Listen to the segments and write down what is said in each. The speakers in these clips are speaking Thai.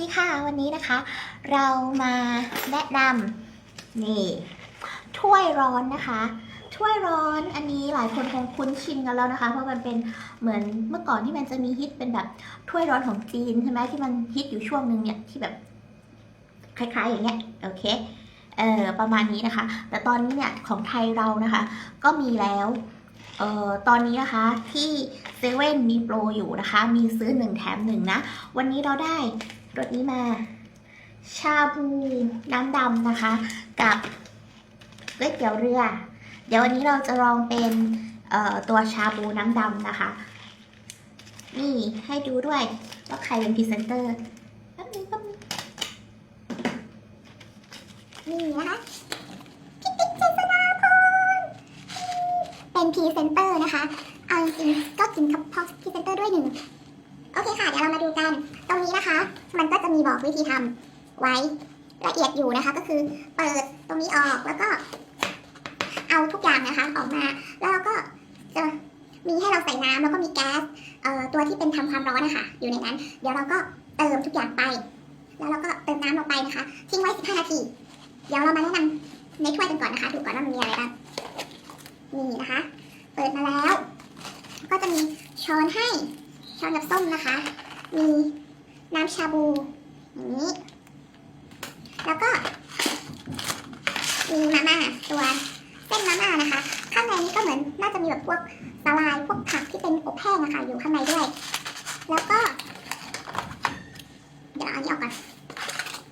ดีค่ะ วันนี้นะคะ เรามาแนะนำนี่ ถ้วยร้อนนะคะ ถ้วยร้อนอันนี้หลายคนคงคุ้นชินกันแล้วนะคะ เพราะมันเป็นเหมือนเมื่อก่อนที่มันจะมีฮิตเป็นแบบถ้วยร้อนของจีนใช่ไหมที่มันฮิตอยู่ช่วงหนึ่งเนี่ยที่แบบคล้ายๆอย่างเงี้ยโอเคเออประมาณนี้นะคะ แต่ตอนนี้เนี่ยของไทยเรานะคะ ก็มีแล้วเอ่อตอนนี้นะคะที่เซเว่นมีโปรอยู่นะคะ มีซื้อหนึ่งแถมหนึ่งนะ วันนี้เราได้ รถนี้มา ชาบูน้ำดำนะคะ กับก๋วยเตี๋ยวเรือ เดี๋ยววันนี้เราจะลองเป็นตัวชาบูน้ำดำนะคะ นี่ให้ดูด้วยว่าใครเป็นพรีเซนเตอร์แป๊บนึงแป๊บนึงนี่นะคะพี่ติ๊กเจษฎาพรเป็นพรีเซนเตอร์นะคะเอาจริงก็กินกับพอพรีเซนเตอร์ด้วยหนึ่ง อเคค่ะ เดี๋ยวเรามาดูกัน ตรงนี้นะคะ มันก็จะมีบอกวิธีทำไว้ละเอียดอยู่นะคะ ก็คือเปิดตรงนี้ออกแล้วก็ เอาทุกอย่างนะคะออกมา แล้วเราก็จะมีให้เราใส่น้ำแล้วก็มีแก๊สตัวที่เป็นทำความร้อนนะคะอยู่ในนั้น เดี๋ยวเราก็เติมทุกอย่างไป แล้วเราก็เติมน้ำลงไปนะคะ ทิ้งไว้ 15 นาที เดี๋ยวเรามาแนะนำในถ้วยกันก่อนนะคะดูก่อนว่ามันมีอะไรบ้างนี่นะคะ เปิดมาแล้ว ก็จะมีช้อนให้ ช้อนกับส้มนะคะ มีน้ำชาบูอย่างนี้ แล้วก็มีมาม่าตัวเส้นมาม่านะคะ ข้างในนี้ก็เหมือนน่าจะมีแบบพวกสลายพวกผักที่เป็นอบแห้งอะค่ะอยู่ข้างในด้วย แล้วก็ เดี๋ยวเอาอันนี้ออกก่อน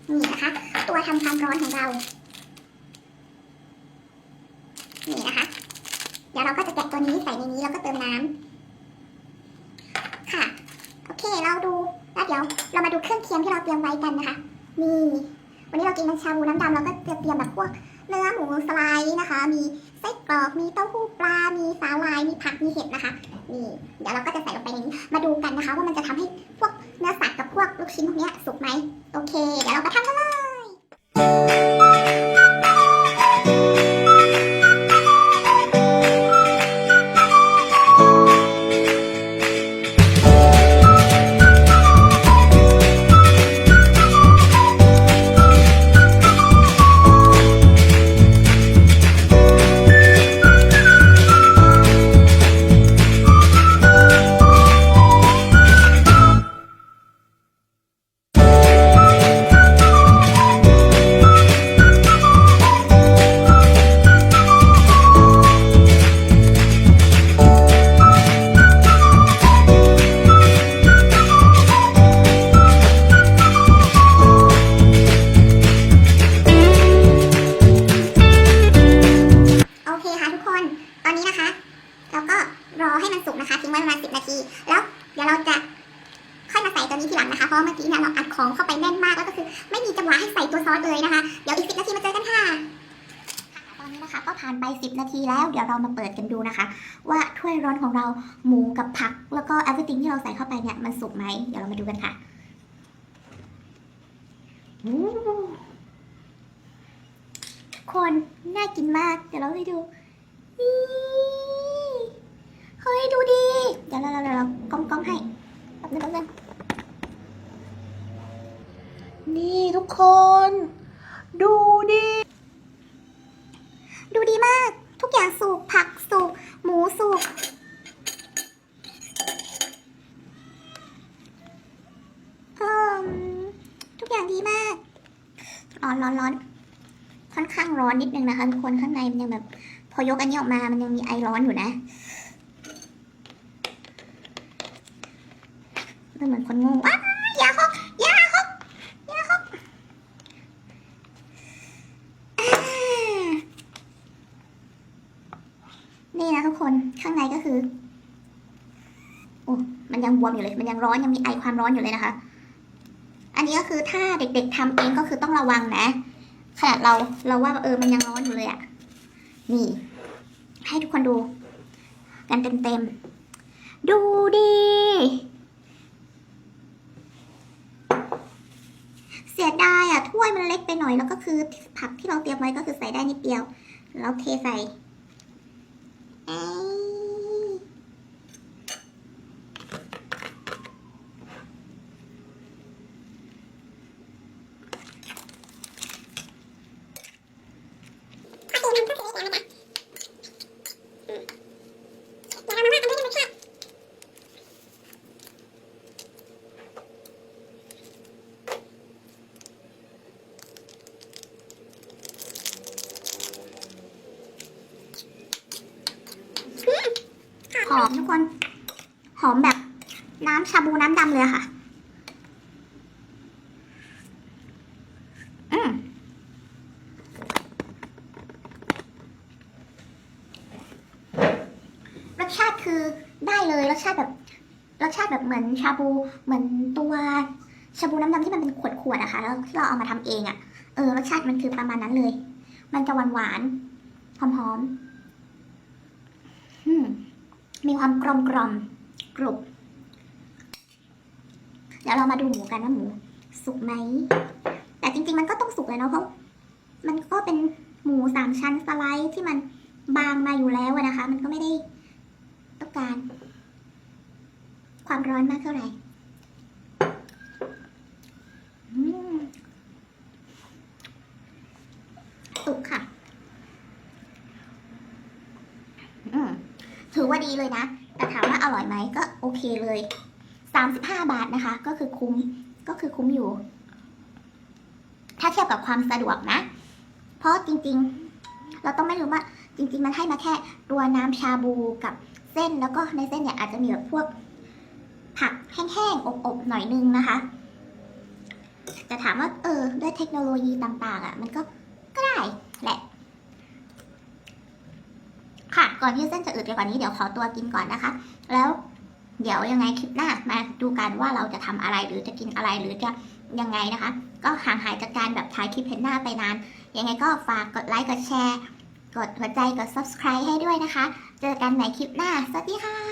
นี่นะคะ ตัวทำความร้อนของเรานี่นะคะ เดี๋ยวเราก็จะแกะตัวนี้ใส่ในนี้แล้วก็เติมน้ำ ค่ะ โอเค เราดู แล้วเดี๋ยวเรา มาดูเครื่องเคียงที่เราเตรียมไว้กันนะคะ นี่ วันนี้เรากินน้ำชาบูน้ำดำเราก็จะเตรียมแบบพวกเนื้อหมูสไลด์นะคะ มีไส้กรอกมีเต้าหู้ปลา มีสาหร่าย มีผัก มีเห็ดนะคะ นี่ เดี๋ยวเราก็จะใส่ลงไปในนี้ มาดูกันนะคะ ว่ามันจะทำให้พวกเนื้อสัตว์กับพวกลูกชิ้นพวกนี้สุกไหม โอเค เดี๋ยวเราไปทำกันเลย วะให้ใส่ตัวซอสเลยนะคะ เดี๋ยวอีก10นาทีมาเจอกันค่ะ ตอนนี้นะคะ ก็ผ่านไป 10 นาทีแล้ว เดี๋ยวเรามาเปิดกันดูนะคะ ว่าถ้วยร้อนของเราหมูกับผัก แล้วก็ everything ที่เราใส่เข้าไปเนี่ยมันสุกไหมเดี๋ยวเรามาดูกันค่ะอู้ทุกคนน่ากินมาก เดี๋ยวเราให้ดูนี่เฮ้ยดูดิเดี๋ยวเราเราเรากล้องกล้องให้แป๊บนึงแป๊บนึง นี่ทุกคน ดูดิ ดูดีมาก ทุกอย่างสุกผักสุกหมูสุกเอิ่มทุกอย่างดีมาก ร้อนร้อนร้อนค่อนข้างร้อนนิดนึงนะคะทุกคนข้างในมันยังแบบ พอยกอันนี้ออกมามันยังมีไอร้อนอยู่นะมันเหมือนคนงงว้ายอย่าฮอกอย่าฮอกอย่าฮอกอ่า นี่นะทุกคนข้างในก็คือโอ้มัน ยังบวมอยู่เลย มันยังร้อนยังมีไอความร้อนอยู่เลยนะคะ อันนี้ก็คือถ้าเด็ก ๆทำเองก็คือต้องระวังนะขนาดเราเราว่าเออมันยังร้อนอยู่เลยอะนี่ ให้ทุกคนดู กันเต็มๆดูดิเสียดายอะถ้วยมันเล็กไปหน่อยแล้วก็คือผักที่เราเตรียมไว้ก็คือใส่ได้นิดเดียว แล้วเทใส่ เอ้ย อมทุกคน หอมแบบน้ำชาบูน้ำดำเลยอะค่ะ อืมรสชาติคือได้เลยรสชาติแบบรสชาติแบบเหมือนชาบูเหมือนตัวชาบูน้ำดำที่มันเป็นขวดๆอะค่ะแล้วที่เราเอามาทำเองอะเออรสชาติมันคือประมาณนั้นเลย มันจะหวานหวานๆหอมหอมๆอืม มีความกลมกลมๆกรุบเดี๋ยวเรามาดูหมูกันนะหมูสุกไหม แต่จริง ๆ มันก็ต้องสุกเลยเนาะเพราะมันก็เป็นหมูสามชั้นสไลด์ที่มันบางมาอยู่แล้วนะคะ มันก็ไม่ได้ต้องการ ความร้อนมากเท่าไหร่สุกค่ะ อืมถื อว่าดีเลยนะ แต่ถามว่าอร่อยไหมก็โอเคเลยสามสิบห้าบาทนะคะ ก็คือคุ้มก็คือคุ้มอยู่ ถ้าเทียบกับความสะดวกนะ เพราะจริงๆ เราต้องไม่ลืมว่าจริง ๆ มันให้มาแค่ตัวน้ำชาบูกับเส้นแล้วก็ในเส้นเนี่ยอาจจะมีแบบพวกผักแห้งๆอบๆหน่อยนึงนะคะแต่ถามว่าเออด้วยเทคโนโลยีต่างๆอะ มันก็ก็ได้แหละ ก่อนที่เส้นจะอืดไปกว่านี้เดี๋ยวขอตัวกินก่อนนะคะ แล้วเดี๋ยวยังไงคลิปหน้ามาดูกันว่าเราจะทำอะไรหรือจะกินอะไรหรือจะยังไงนะคะ ก็ห่างหายจากการแบบถ่ายคลิปเห็นหน้าไปนาน ยังไงก็ฝากกดไลค์กดแชร์ กดหัวใจกด subscribe ให้ด้วยนะคะ เจอกันในคลิปหน้า สวัสดีค่ะ